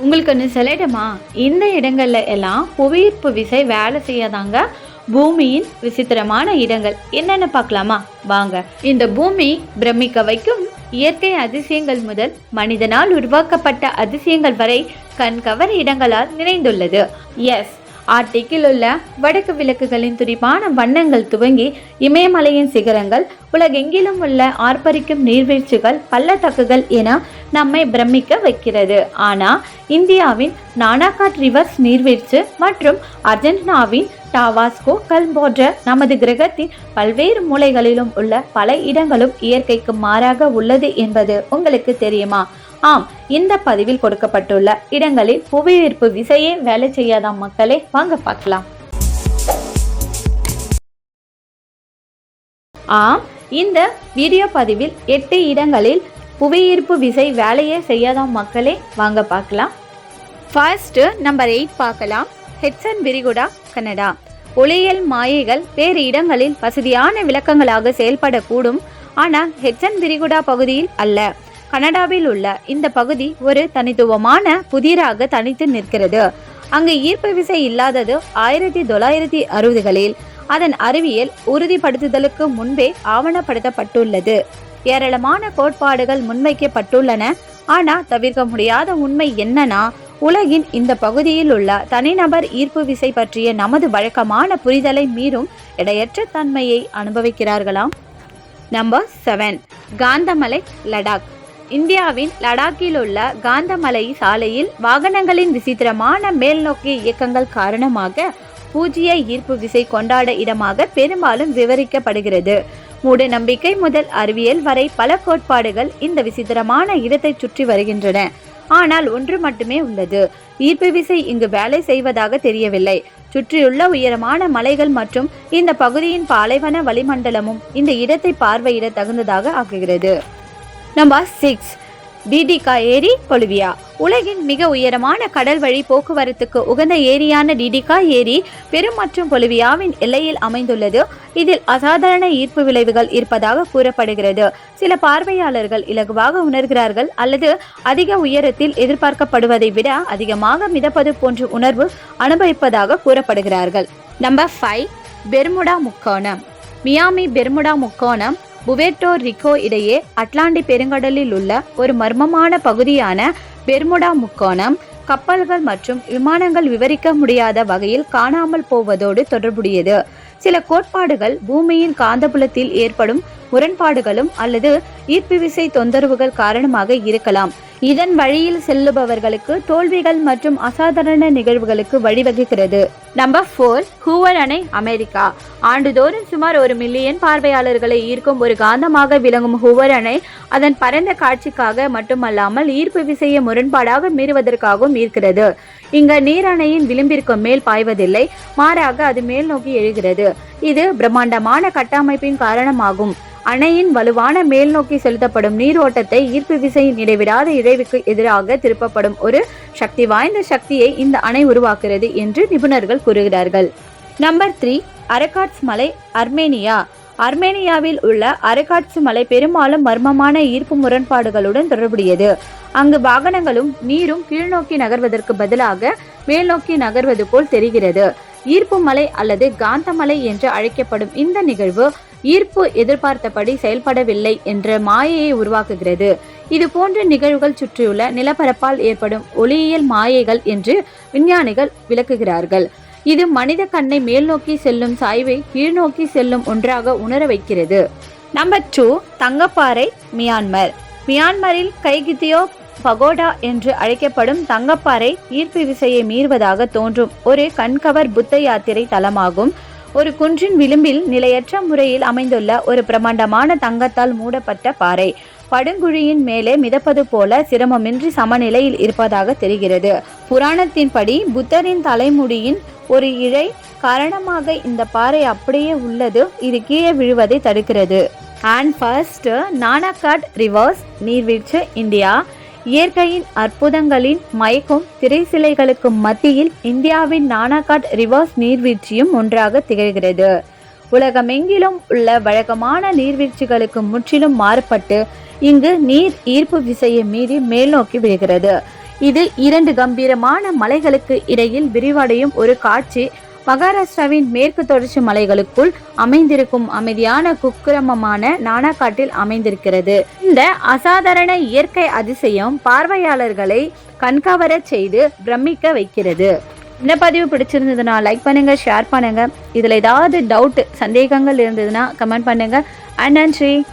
உங்களுக்கு ஒன்று சொல்லிடுமா இந்த இடங்கள்ல எல்லாம் புவியீர்ப்பு விசை வேலை செய்யாதாங்க? பூமியின் விசித்திரமான இடங்கள். என்னென்ன பார்க்கலாமா? வாங்க. இந்த பூமி பிரமிக்க வைக்கும் இயற்கை அதிசயங்கள் முதல் மனிதனால் உருவாக்கப்பட்ட அதிசயங்கள் வரை கண்கவர் இடங்களால் நிறைந்துள்ளது. எஸ் ஆர்டிக்கில் உள்ள வடக்கு விளக்குகளின் துடிப்பான வண்ணங்கள் துவங்கி இமயமலையின் சிகரங்கள் உலகெங்கிலும் உள்ள ஆர்ப்பரிக்கும் நீர்வீழ்ச்சிகள் பள்ளத்தாக்குகள் என நம்மை பிரமிக்க வைக்கிறது. ஆனா இந்தியாவின் நானாகாட் ரிவர்ஸ் நீர்வீழ்ச்சி மற்றும் அர்ஜென்டினாவின் டாவாஸ்கோ கல் போன்ற நமது கிரகத்தின் பல்வேறு மூலைகளிலும் உள்ள பல இடங்களும் இயற்கைக்கு மாறாக உள்ளது என்பது உங்களுக்கு தெரியுமா? ஆம் இந்த பதிவில் கொடுக்கப்பட்டுள்ள இடங்களில் புவியீர்ப்பு விசையே வேலை செய்யாதாம் மக்களே? வாங்க பார்க்கலாம். ஆம் இந்த வீடியோ பதிவில் எட்டு இடங்களில் புவியீர்ப்பு விசை வேலையே செய்யாதாம் மக்களே? வாங்க பார்க்கலாம். ஃபர்ஸ்ட் நம்பர் எயிட் பார்க்கலாம். ஹெட்சன் விரிகுடா கனடா. ஒளியியல் மாயைகள் வேறு இடங்களில் வசதியான விளக்கங்களாக செயல்படக்கூடும். ஆனால் ஹெட்சன் விரிகுடா பகுதியில் அல்ல. கனடாவில் உள்ள இந்த பகுதி ஒரு தனித்துவமான புதிராக தனித்து நிற்கிறது. அங்கு ஈர்ப்பு விசை இல்லாதது ஆயிரத்தி தொள்ளாயிரத்தி அறுபதுகளில் அதன் அறிவியல் உறுதிப்படுத்துதலுக்கு முன்பே ஆவணப்படுத்தப்பட்டுள்ளது. ஏராளமான கோட்பாடுகள் முன்வைக்கப்பட்டுள்ளன. ஆனா தவிர்க்க முடியாத உண்மை என்னன்னா உலகின் இந்த பகுதியில் உள்ள தனிநபர் ஈர்ப்பு விசை பற்றிய நமது வழக்கமான புரிதலை மீறும் எடையற்ற தன்மையை அனுபவிக்கிறார்களாம். Number seven. காந்தமலை லடாக். இந்தியாவின் லடாக்கில் உள்ள காந்தமலை சாலையில் வாகனங்களின் விசித்திரமான மேல்நோக்கிய இயக்கங்கள் காரணமாக பூஜ்ய ஈர்ப்பு விசை கொண்டாட இடமாக பெரும்பாலும் விவரிக்கப்படுகிறது. மூட நம்பிக்கை முதல் அறிவியல் வரை பல கோட்பாடுகள் இந்த விசித்திரமான இடத்தை சுற்றி வருகின்றன. ஆனால் ஒன்று மட்டுமே உள்ளது. ஈர்ப்பு விசை இங்கு வேலை செய்வதாக தெரியவில்லை. சுற்றியுள்ள உயரமான மலைகள் மற்றும் இந்த பகுதியின் பாலைவன வளிமண்டலமும் இந்த இடத்தை பார்வையிட தகுந்ததாக ஆக்குகிறது. நம்பர் சிக்ஸ் டிடிகா ஏரி கொலுவியா உலகின் மிக உயரமான கடல் வழி போக்குவரத்துக்கு உகந்த ஏரியான டிடிகா ஏரி பெரும் மற்றும் கொலுவியாவின் எல்லையில் அமைந்துள்ளது. இதில் அசாதாரண ஈர்ப்பு விளைவுகள் இருப்பதாக கூறப்படுகிறது. சில பார்வையாளர்கள் இலகுவாக உணர்கிறார்கள் அல்லது அதிக உயரத்தில் எதிர்பார்க்கப்படுவதை விட அதிகமாக மிதப்பது போன்ற உணர்வு அனுபவிப்பதாக கூறப்படுகிறார்கள். நம்பர் ஃபைவ் பெர்முடா முக்கோணம். மியாமி பெர்முடா முக்கோணம் புவேர்டோ ரிக்கோ இடையே அட்லாண்டிக் பெருங்கடலில் உள்ள ஒரு மர்மமான பகுதியான பெர்முடா முக்கோணம் கப்பல்கள் மற்றும் விமானங்கள் விவரிக்க முடியாத வகையில் காணாமல் போவதோடு தொடர்புடையது. சில கோட்பாடுகள் பூமியின் காந்தபுலத்தில் ஏற்படும் முரண்பாடுகளும் அல்லது ஈர்ப்பு விசை தொந்தரவுகள் காரணமாக இருக்கலாம். இதன் வழியில் செல்லுபவர்களுக்கு தோல்விகள் மற்றும் அசாதாரண நிகழ்வுகளுக்கு வழிவகுக்கிறது. நம்பர் ஃபோர் ஹூவர் அணை அமெரிக்கா ஆண்டுதோறும் சுமார் ஒரு மில்லியன் பார்வையாளர்களை ஈர்க்கும் ஒரு காந்தமாக விளங்கும் ஹூவர் அணை அதன் பரந்த காட்சிக்காக மட்டுமல்லாமல் ஈர்ப்பு விசையை முரண்பாடாக மீறுவதற்காகவும் ஈர்க்கிறது. இங்கு நீர் அணையின் விளிம்பிற்கு மேல் பாய்வதில்லை மாறாக அது மேல் நோக்கி எழுகிறது. இது பிரம்மாண்டமான கட்டமைப்பின் காரணமாகும். அணையின் வலுவான மேல் நோக்கி செலுத்தப்படும் நீரோட்டத்தை ஈர்ப்பு விசையின் இடைவிடாத இழைவுக்கு எதிராக திருப்பப்படும் ஒரு சக்தி வாய்ந்த சக்தியை இந்த அணை உருவாக்குகிறது என்று நிபுணர்கள் கூறுகிறார்கள். நம்பர் த்ரீ அரகாட்ஸ் மலை அர்மேனியா. அர்மேனியாவில் உள்ள அரகாட்ஸ் மலை பெரும்பாலும் மர்மமான ஈர்ப்பு முரண்பாடுகளுடன் தொடர்புடையது. அங்கு வாகனங்களும் நீரும் கீழ்நோக்கி நகர்வதற்கு பதிலாக மேல்நோக்கி நகர்வது போல் தெரிகிறது. ஈர்ப்பு மலை அல்லது காந்தமலை என்று அழைக்கப்படும் இந்த நிகழ்வு ஈர்ப்பு எதிர்பார்த்தபடி செயல்படவில்லை என்ற மாயையை உருவாக்குகிறது. இது போன்ற நிகழ்வுகள் சுற்றியுள்ள நிலப்பரப்பால் ஏற்படும் ஒளியியல் மாயைகள் என்று விஞ்ஞானிகள் விளக்குகிறார்கள். இது மனித கண்ணை மேல் நோக்கி செல்லும் சாய்வை கீழ்நோக்கி செல்லும் ஒன்றாக உணர வைக்கிறது. நம்பர் டூ தங்கப்பாறை மியான்மர். மியான்மரில் கைகித்தியோ பகோடா என்று அழைக்கப்படும் தங்கப்பாறை ஈர்ப்பு விசையை மீறுவதாக தோன்றும். ஒரு கண்கவர் புத்த யாத்திரை தலமாகும். ஒரு குன்றின் விளிம்பில் நிலையற்ற முறையில் அமைந்துள்ள ஒரு பிரமாண்டமான தங்கத்தால் மூடப்பட்ட பாறை. படுங்குழியின் மேலே மிதப்பது போல சிரமமின்றி சமநிலையில் இருப்பதாக தெரிகிறது. புராணத்தின்படி புத்தரின் தலைமுடியின் ஒரு இழை காரணமாக இந்த பாறை அப்படியே உள்ளது இது கீழே விழுவதை தடுக்கிறது. அண்ட் ஃபர்ஸ்ட் நானாகாட் ரிவர்ஸ் நீர்வீழ்ச்சி இந்தியா. இயற்கையின் அற்புதங்களின் மயக்கும் திரைசிலைகளுக்கு மத்தியில் இந்தியாவின் நானாகாட் ரிவர்ஸ் நீர்வீழ்ச்சியும் ஒன்றாக திகழ்கிறது. உலகமெங்கிலும் உள்ள வழக்கமான நீர்வீழ்ச்சிகளுக்கு முற்றிலும் மாறுபட்டு இங்கு நீர் ஈர்ப்பு விசையை மீறி மேல்நோக்கி விழுகிறது. இது இரண்டு கம்பீரமான மலைகளுக்கு இடையில் விரிவடையும் ஒரு காட்சி. மகாராஷ்டிராவின் மேற்கு தொடர்ச்சி மலைகளுக்குள் அமைந்திருக்கும் அமைதியான குக்கிரமமான நானாகாட்டில் அமைந்திருக்கிறது. இந்த அசாதாரண இயற்கை அதிசயம் பார்வையாளர்களை கண்கவரச் செய்து பிரமிக்க வைக்கிறது. இந்த பதிவு பிடிச்சிருந்ததுன்னா லைக் பண்ணுங்க ஷேர் பண்ணுங்க. இதுல ஏதாவது டவுட் சந்தேகங்கள் இருந்ததுன்னா கமெண்ட் பண்ணுங்க. அண்ட் நன்றி.